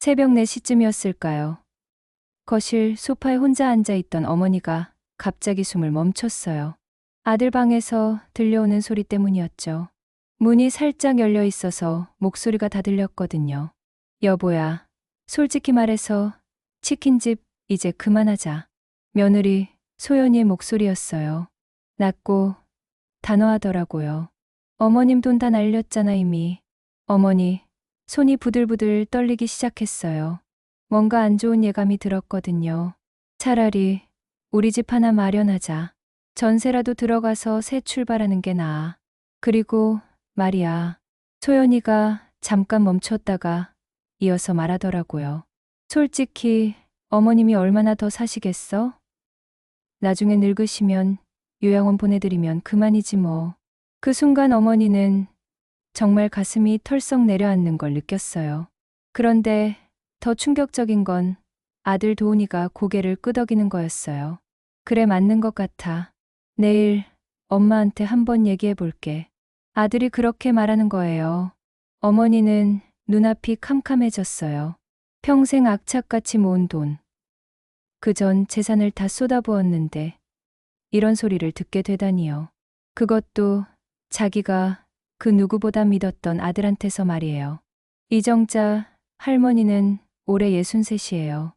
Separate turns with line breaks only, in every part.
새벽 4시쯤이었을까요? 거실 소파에 혼자 앉아 있던 어머니가 갑자기 숨을 멈췄어요. 아들 방에서 들려오는 소리 때문이었죠. 문이 살짝 열려 있어서 목소리가 다 들렸거든요. 여보야, 솔직히 말해서 치킨집 이제 그만하자. 며느리 소연이의 목소리였어요. 낮고 단호하더라고요. 어머님 돈 다 날렸잖아 이미. 어머니 손이 부들부들 떨리기 시작했어요. 뭔가 안 좋은 예감이 들었거든요. 차라리 우리 집 하나 마련하자. 전세라도 들어가서 새 출발하는 게 나아. 그리고 말이야. 소연이가 잠깐 멈췄다가 이어서 말하더라고요. 솔직히 어머님이 얼마나 더 사시겠어? 나중에 늙으시면 요양원 보내드리면 그만이지 뭐. 그 순간 어머니는 정말 가슴이 털썩 내려앉는 걸 느꼈어요. 그런데 더 충격적인 건 아들 도훈이가 고개를 끄덕이는 거였어요. 그래 맞는 것 같아. 내일 엄마한테 한번 얘기해 볼게. 아들이 그렇게 말하는 거예요. 어머니는 눈앞이 캄캄해졌어요. 평생 악착같이 모은 돈. 그 전 재산을 다 쏟아부었는데 이런 소리를 듣게 되다니요. 그것도 자기가 그 누구보다 믿었던 아들한테서 말이에요. 이정자 할머니는 올해 63이에요.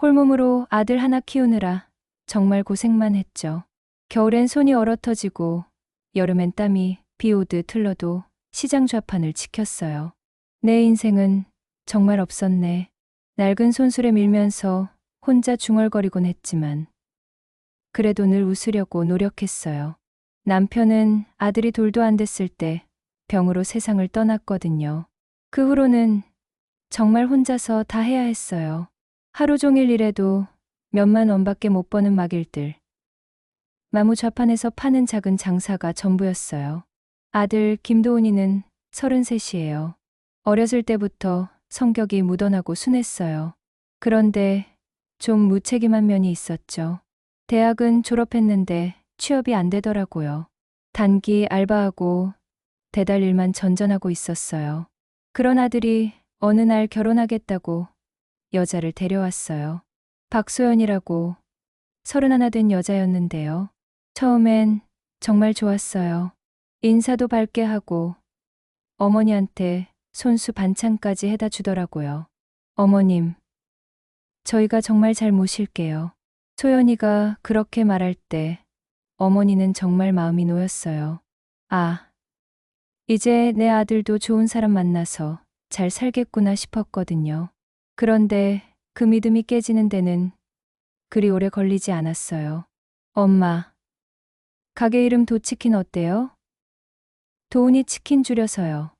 홀몸으로 아들 하나 키우느라 정말 고생만 했죠. 겨울엔 손이 얼어터지고 여름엔 땀이 비 오듯 흘러도 시장 좌판을 지켰어요. 내 인생은 정말 없었네. 낡은 손술에 밀면서 혼자 중얼거리곤 했지만 그래도 늘 웃으려고 노력했어요. 남편은 아들이 돌도 안 됐을 때 병으로 세상을 떠났거든요. 그 후로는 정말 혼자서 다 해야 했어요. 하루 종일 일해도 몇만 원밖에 못 버는 막일들. 마무 좌판에서 파는 작은 장사가 전부였어요. 아들 김도훈이는 33이에요. 어렸을 때부터 성격이 묻어나고 순했어요. 그런데 좀 무책임한 면이 있었죠. 대학은 졸업했는데 취업이 안 되더라고요. 단기 알바하고 대달 일만 전전하고 있었어요. 그런 아들이 어느 날 결혼하겠다고 여자를 데려왔어요. 박소연이라고 서른하나 된 여자였는데요. 처음엔 정말 좋았어요. 인사도 밝게 하고 어머니한테 손수 반찬까지 해다 주더라고요. 어머님, 저희가 정말 잘 모실게요. 소연이가 그렇게 말할 때 어머니는 정말 마음이 놓였어요. 아, 이제 내 아들도 좋은 사람 만나서 잘 살겠구나 싶었거든요. 그런데 그 믿음이 깨지는 데는 그리 오래 걸리지 않았어요. 엄마, 가게 이름 도치킨 어때요? 도훈이 치킨 줄여서요.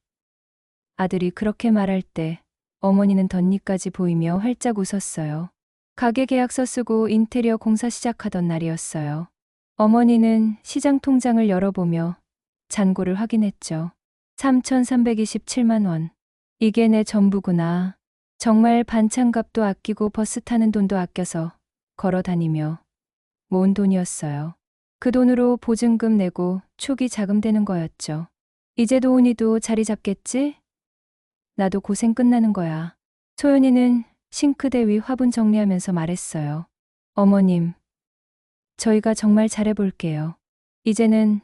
아들이 그렇게 말할 때 어머니는 덧니까지 보이며 활짝 웃었어요. 가게 계약서 쓰고 인테리어 공사 시작하던 날이었어요. 어머니는 시장 통장을 열어보며 잔고를 확인했죠. 3,327만 원. 이게 내 전부구나. 정말 반찬값도 아끼고 버스 타는 돈도 아껴서 걸어 다니며 모은 돈이었어요. 그 돈으로 보증금 내고 초기 자금 되는 거였죠. 이제 도훈이도 자리 잡겠지? 나도 고생 끝나는 거야. 소연이는 싱크대 위 화분 정리하면서 말했어요. 어머님, 저희가 정말 잘해볼게요. 이제는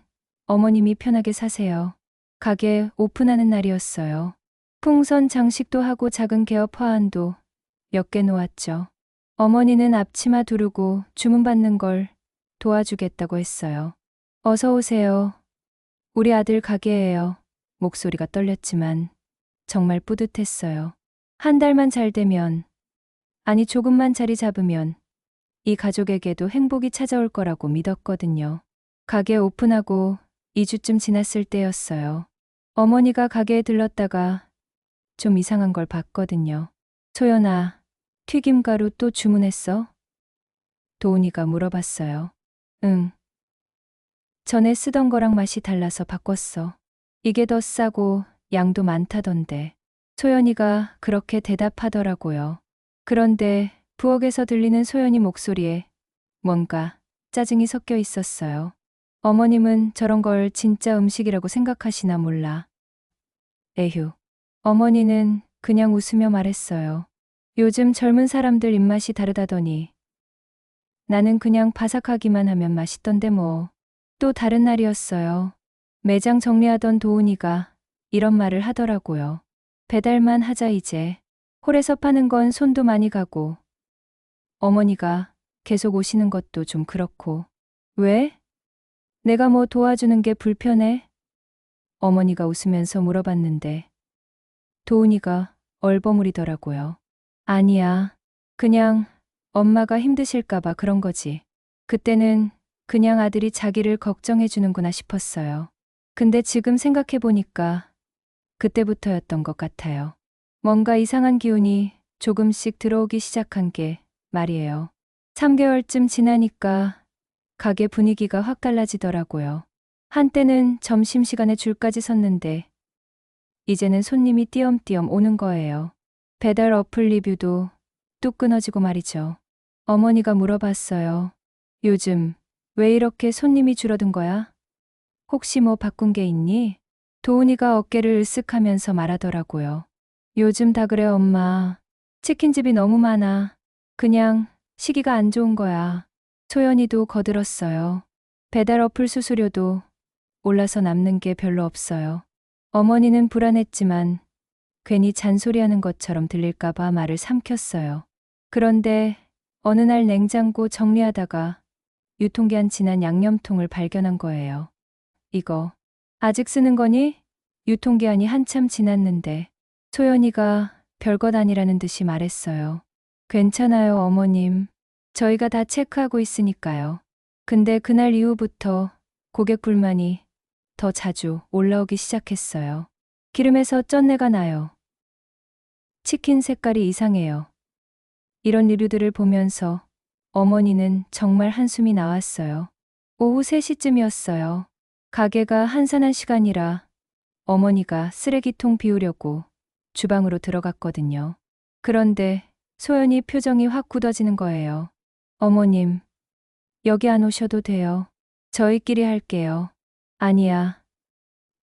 어머님이 편하게 사세요. 가게 오픈하는 날이었어요. 풍선 장식도 하고 작은 개업 화환도 몇 개 놓았죠. 어머니는 앞치마 두르고 주문받는 걸 도와주겠다고 했어요. 어서 오세요. 우리 아들 가게예요. 목소리가 떨렸지만 정말 뿌듯했어요. 한 달만 잘 되면, 아니 조금만 자리 잡으면 이 가족에게도 행복이 찾아올 거라고 믿었거든요. 가게 오픈하고 2주쯤 지났을 때였어요. 어머니가 가게에 들렀다가 좀 이상한 걸 봤거든요. 소연아, 튀김가루 또 주문했어? 도훈이가 물어봤어요. 응. 전에 쓰던 거랑 맛이 달라서 바꿨어. 이게 더 싸고 양도 많다던데. 소연이가 그렇게 대답하더라고요. 그런데 부엌에서 들리는 소연이 목소리에 뭔가 짜증이 섞여 있었어요. 어머님은 저런 걸 진짜 음식이라고 생각하시나 몰라. 에휴. 어머니는 그냥 웃으며 말했어요. 요즘 젊은 사람들 입맛이 다르다더니 나는 그냥 바삭하기만 하면 맛있던데 뭐. 또 다른 날이었어요. 매장 정리하던 도훈이가 이런 말을 하더라고요. 배달만 하자 이제. 홀에서 파는 건 손도 많이 가고 어머니가 계속 오시는 것도 좀 그렇고. 왜? 내가 뭐 도와주는 게 불편해? 어머니가 웃으면서 물어봤는데 도훈이가 얼버무리더라고요. 아니야. 그냥 엄마가 힘드실까봐 그런 거지. 그때는 그냥 아들이 자기를 걱정해주는구나 싶었어요. 근데 지금 생각해보니까 그때부터였던 것 같아요. 뭔가 이상한 기운이 조금씩 들어오기 시작한 게 말이에요. 3개월쯤 지나니까 가게 분위기가 확 달라지더라고요. 한때는 점심시간에 줄까지 섰는데 이제는 손님이 띄엄띄엄 오는 거예요. 배달 어플 리뷰도 뚝 끊어지고 말이죠. 어머니가 물어봤어요. 요즘 왜 이렇게 손님이 줄어든 거야? 혹시 뭐 바꾼 게 있니? 도훈이가 어깨를 으쓱하면서 말하더라고요. 요즘 다 그래 엄마. 치킨집이 너무 많아. 그냥 시기가 안 좋은 거야. 소연이도 거들었어요. 배달 어플 수수료도 올라서 남는 게 별로 없어요. 어머니는 불안했지만 괜히 잔소리하는 것처럼 들릴까봐 말을 삼켰어요. 그런데 어느 날 냉장고 정리하다가 유통기한 지난 양념통을 발견한 거예요. 이거 아직 쓰는 거니? 유통기한이 한참 지났는데 소연이가 별것 아니라는 듯이 말했어요. 괜찮아요, 어머님. 저희가 다 체크하고 있으니까요. 근데 그날 이후부터 고객 불만이 더 자주 올라오기 시작했어요. 기름에서 쩐내가 나요. 치킨 색깔이 이상해요. 이런 리뷰들을 보면서 어머니는 정말 한숨이 나왔어요. 오후 3시쯤이었어요. 가게가 한산한 시간이라 어머니가 쓰레기통 비우려고 주방으로 들어갔거든요. 그런데 소연이 표정이 확 굳어지는 거예요. 어머님, 여기 안 오셔도 돼요. 저희끼리 할게요. 아니야.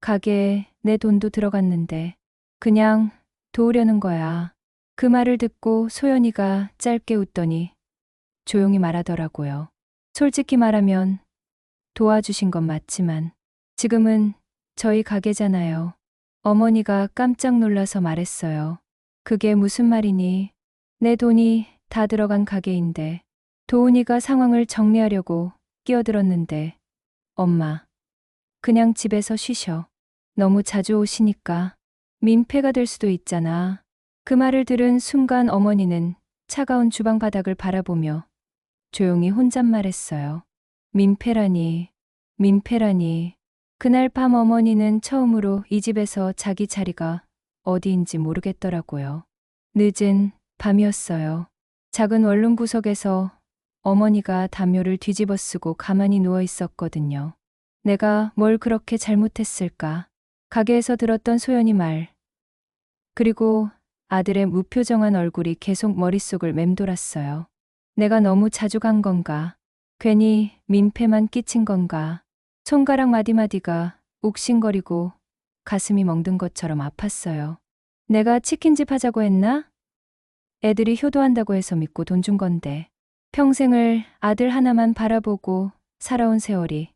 가게에 내 돈도 들어갔는데 그냥 도우려는 거야. 그 말을 듣고 소연이가 짧게 웃더니 조용히 말하더라고요. 솔직히 말하면 도와주신 건 맞지만 지금은 저희 가게잖아요. 어머니가 깜짝 놀라서 말했어요. 그게 무슨 말이니? 내 돈이 다 들어간 가게인데 도훈이가 상황을 정리하려고 끼어들었는데 엄마 그냥 집에서 쉬셔. 너무 자주 오시니까 민폐가 될 수도 있잖아. 그 말을 들은 순간 어머니는 차가운 주방 바닥을 바라보며 조용히 혼잣말했어요. 민폐라니, 민폐라니. 그날 밤 어머니는 처음으로 이 집에서 자기 자리가 어디인지 모르겠더라고요. 늦은 밤이었어요. 작은 원룸 구석에서 어머니가 담요를 뒤집어 쓰고 가만히 누워 있었거든요. 내가 뭘 그렇게 잘못했을까? 가게에서 들었던 소연이 말. 그리고 아들의 무표정한 얼굴이 계속 머릿속을 맴돌았어요. 내가 너무 자주 간 건가? 괜히 민폐만 끼친 건가? 손가락 마디마디가 욱신거리고 가슴이 멍든 것처럼 아팠어요. 내가 치킨집 하자고 했나? 애들이 효도한다고 해서 믿고 돈 준 건데 평생을 아들 하나만 바라보고 살아온 세월이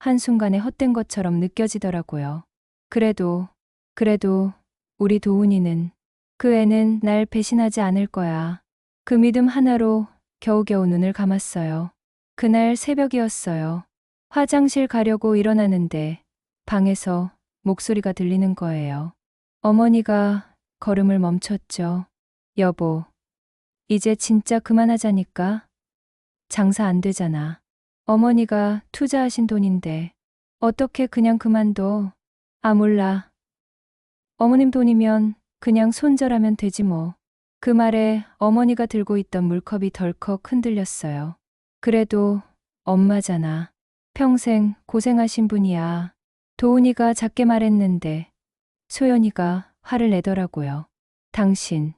한순간에 헛된 것처럼 느껴지더라고요. 그래도, 그래도 우리 도훈이는 그 애는 날 배신하지 않을 거야. 그 믿음 하나로 겨우겨우 눈을 감았어요. 그날 새벽이었어요. 화장실 가려고 일어나는데 방에서 목소리가 들리는 거예요. 어머니가 걸음을 멈췄죠. 여보, 이제 진짜 그만하자니까. 장사 안 되잖아. 어머니가 투자하신 돈인데 어떻게 그냥 그만둬? 아 몰라. 어머님 돈이면 그냥 손절하면 되지 뭐. 그 말에 어머니가 들고 있던 물컵이 덜컥 흔들렸어요. 그래도 엄마잖아. 평생 고생하신 분이야. 도훈이가 작게 말했는데 소연이가 화를 내더라고요. 당신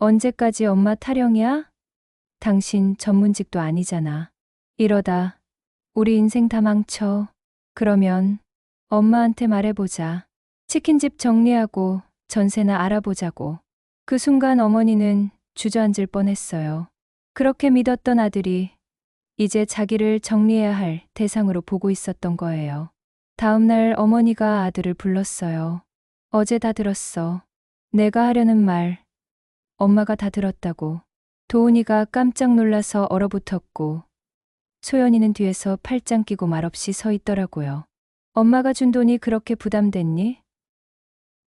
언제까지 엄마 타령이야? 당신 전문직도 아니잖아. 이러다 우리 인생 다 망쳐. 그러면 엄마한테 말해보자. 치킨집 정리하고 전세나 알아보자고. 그 순간 어머니는 주저앉을 뻔했어요. 그렇게 믿었던 아들이 이제 자기를 정리해야 할 대상으로 보고 있었던 거예요. 다음 날 어머니가 아들을 불렀어요. 어제 다 들었어. 내가 하려는 말. 엄마가 다 들었다고. 도훈이가 깜짝 놀라서 얼어붙었고, 소연이는 뒤에서 팔짱 끼고 말없이 서 있더라고요. 엄마가 준 돈이 그렇게 부담됐니?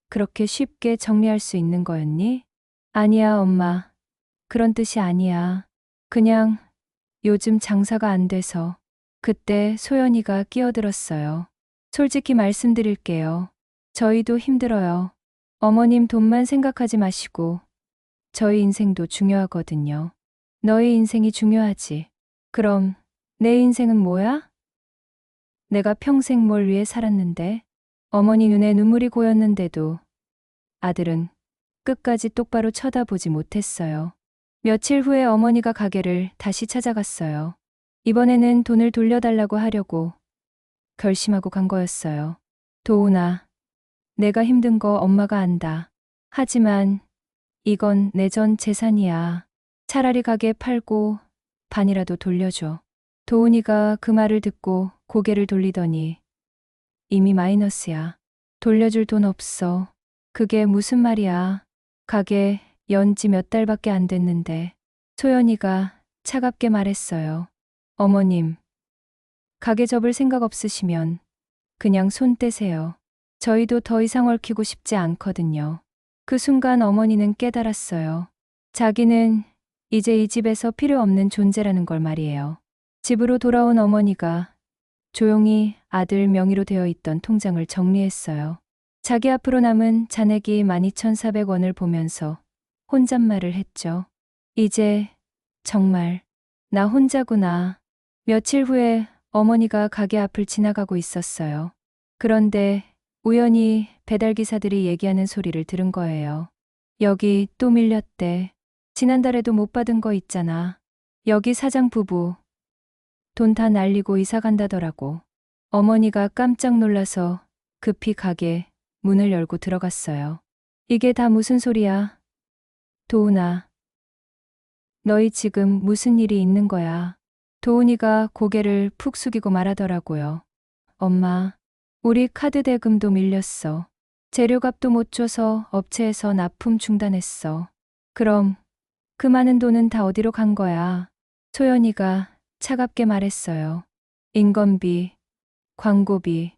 그렇게 쉽게 정리할 수 있는 거였니? 아니야, 엄마. 그런 뜻이 아니야. 그냥 요즘 장사가 안 돼서. 그때 소연이가 끼어들었어요. 솔직히 말씀드릴게요. 저희도 힘들어요. 어머님 돈만 생각하지 마시고, 저희 인생도 중요하거든요. 너희 인생이 중요하지. 그럼, 내 인생은 뭐야? 내가 평생 뭘 위해 살았는데, 어머니 눈에 눈물이 고였는데도, 아들은 끝까지 똑바로 쳐다보지 못했어요. 며칠 후에 어머니가 가게를 다시 찾아갔어요. 이번에는 돈을 돌려달라고 하려고 결심하고 간 거였어요. 도훈아, 내가 힘든 거 엄마가 안다. 하지만 이건 내 전 재산이야. 차라리 가게 팔고 반이라도 돌려줘. 도훈이가 그 말을 듣고 고개를 돌리더니 이미 마이너스야. 돌려줄 돈 없어. 그게 무슨 말이야. 가게 연지 몇 달밖에 안 됐는데 소연이가 차갑게 말했어요. 어머님, 가게 접을 생각 없으시면 그냥 손 떼세요. 저희도 더 이상 얽히고 싶지 않거든요. 그 순간 어머니는 깨달았어요. 자기는 이제 이 집에서 필요 없는 존재라는 걸 말이에요. 집으로 돌아온 어머니가 조용히 아들 명의로 되어 있던 통장을 정리했어요. 자기 앞으로 남은 잔액이 12,400원을 보면서 혼잣말을 했죠. 이제 정말 나 혼자구나. 며칠 후에 어머니가 가게 앞을 지나가고 있었어요. 그런데 우연히 배달기사들이 얘기하는 소리를 들은 거예요. 여기 또 밀렸대. 지난달에도 못 받은 거 있잖아. 여기 사장 부부. 돈 다 날리고 이사 간다더라고. 어머니가 깜짝 놀라서 급히 가게 문을 열고 들어갔어요. 이게 다 무슨 소리야? 도훈아. 너희 지금 무슨 일이 있는 거야? 도훈이가 고개를 푹 숙이고 말하더라고요. 엄마, 우리 카드 대금도 밀렸어. 재료값도 못 줘서 업체에서 납품 중단했어. 그럼 그 많은 돈은 다 어디로 간 거야? 소연이가 차갑게 말했어요. 인건비, 광고비,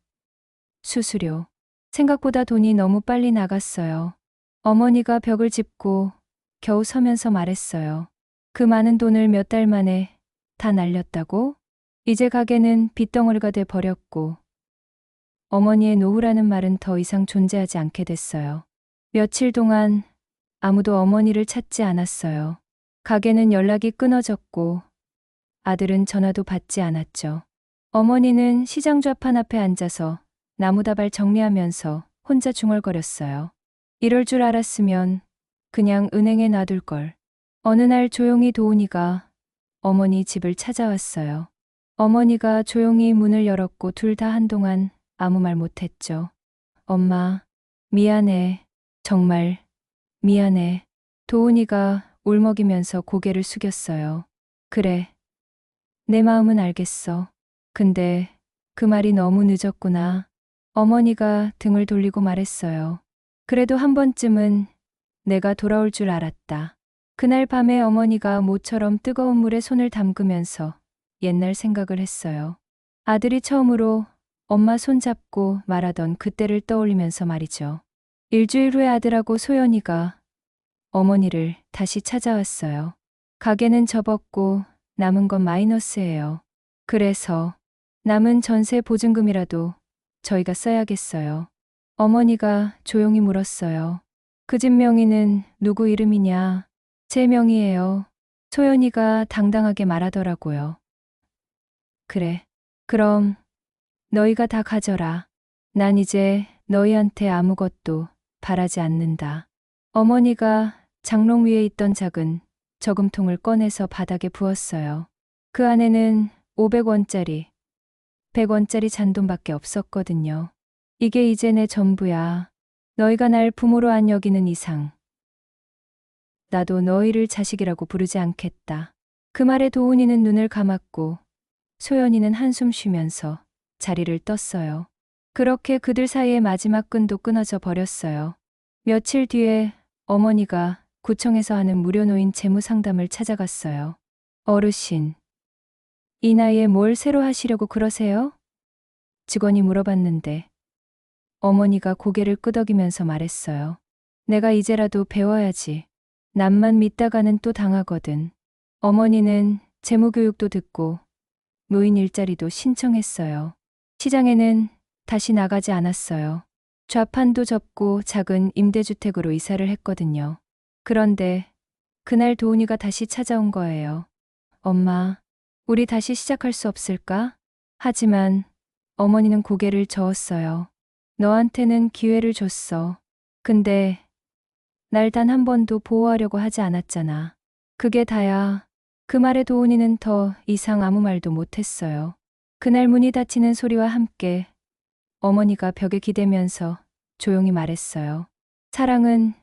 수수료. 생각보다 돈이 너무 빨리 나갔어요. 어머니가 벽을 짚고 겨우 서면서 말했어요. 그 많은 돈을 몇 달 만에 다 날렸다고? 이제 가게는 빚덩어리가 돼 버렸고, 어머니의 노후라는 말은 더 이상 존재하지 않게 됐어요. 며칠 동안 아무도 어머니를 찾지 않았어요. 가게는 연락이 끊어졌고, 아들은 전화도 받지 않았죠. 어머니는 시장 좌판 앞에 앉아서 나무다발 정리하면서 혼자 중얼거렸어요. 이럴 줄 알았으면 그냥 은행에 놔둘 걸. 어느 날 조용히 도훈이가 어머니 집을 찾아왔어요. 어머니가 조용히 문을 열었고 둘 다 한동안 아무 말 못했죠. 엄마, 미안해. 정말 미안해. 도훈이가 울먹이면서 고개를 숙였어요. 그래. 내 마음은 알겠어. 근데 그 말이 너무 늦었구나. 어머니가 등을 돌리고 말했어요. 그래도 한 번쯤은 내가 돌아올 줄 알았다. 그날 밤에 어머니가 모처럼 뜨거운 물에 손을 담그면서 옛날 생각을 했어요. 아들이 처음으로 엄마 손잡고 말하던 그때를 떠올리면서 말이죠. 일주일 후에 아들하고 소연이가 어머니를 다시 찾아왔어요. 가게는 접었고 남은 건 마이너스예요. 그래서 남은 전세 보증금이라도 저희가 써야겠어요. 어머니가 조용히 물었어요. 그 집 명의는 누구 이름이냐? 제 명의예요. 소연이가 당당하게 말하더라고요. 그래. 그럼 너희가 다 가져라. 난 이제 너희한테 아무것도 바라지 않는다. 어머니가 장롱 위에 있던 작은 저금통을 꺼내서 바닥에 부었어요. 그 안에는 500원짜리, 100원짜리 잔돈밖에 없었거든요. 이게 이제 내 전부야. 너희가 날 부모로 안 여기는 이상. 나도 너희를 자식이라고 부르지 않겠다. 그 말에 도훈이는 눈을 감았고 소연이는 한숨 쉬면서 자리를 떴어요. 그렇게 그들 사이의 마지막 끈도 끊어져 버렸어요. 며칠 뒤에 어머니가 구청에서 하는 무료 노인 재무 상담을 찾아갔어요. 어르신, 이 나이에 뭘 새로 하시려고 그러세요? 직원이 물어봤는데 어머니가 고개를 끄덕이면서 말했어요. 내가 이제라도 배워야지. 남만 믿다가는 또 당하거든. 어머니는 재무교육도 듣고 노인 일자리도 신청했어요. 시장에는 다시 나가지 않았어요. 좌판도 접고 작은 임대주택으로 이사를 했거든요. 그런데 그날 도훈이가 다시 찾아온 거예요. 엄마, 우리 다시 시작할 수 없을까? 하지만 어머니는 고개를 저었어요. 너한테는 기회를 줬어. 근데 날 단 한 번도 보호하려고 하지 않았잖아. 그게 다야. 그 말에 도훈이는 더 이상 아무 말도 못했어요. 그날 문이 닫히는 소리와 함께 어머니가 벽에 기대면서 조용히 말했어요. 사랑은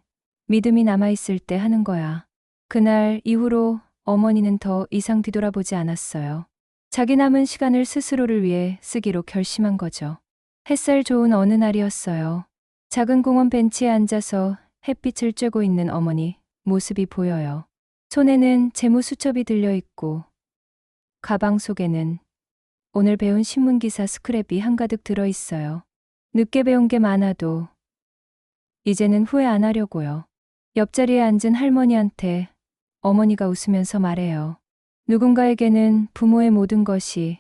믿음이 남아있을 때 하는 거야. 그날 이후로 어머니는 더 이상 뒤돌아보지 않았어요. 자기 남은 시간을 스스로를 위해 쓰기로 결심한 거죠. 햇살 좋은 어느 날이었어요. 작은 공원 벤치에 앉아서 햇빛을 쬐고 있는 어머니 모습이 보여요. 손에는 재무 수첩이 들려 있고 가방 속에는 오늘 배운 신문 기사 스크랩이 한가득 들어 있어요. 늦게 배운 게 많아도 이제는 후회 안 하려고요. 옆자리에 앉은 할머니한테 어머니가 웃으면서 말해요. 누군가에게는 부모의 모든 것이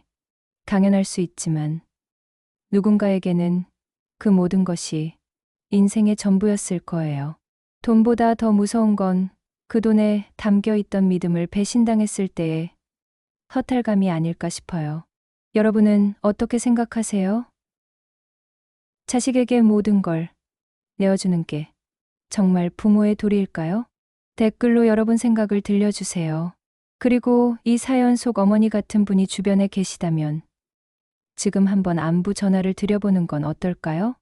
당연할 수 있지만 누군가에게는 그 모든 것이 인생의 전부였을 거예요. 돈보다 더 무서운 건 그 돈에 담겨 있던 믿음을 배신당했을 때의 허탈감이 아닐까 싶어요. 여러분은 어떻게 생각하세요? 자식에게 모든 걸 내어주는 게 정말 부모의 도리일까요? 댓글로 여러분 생각을 들려주세요. 그리고 이 사연 속 어머니 같은 분이 주변에 계시다면 지금 한번 안부 전화를 드려보는 건 어떨까요?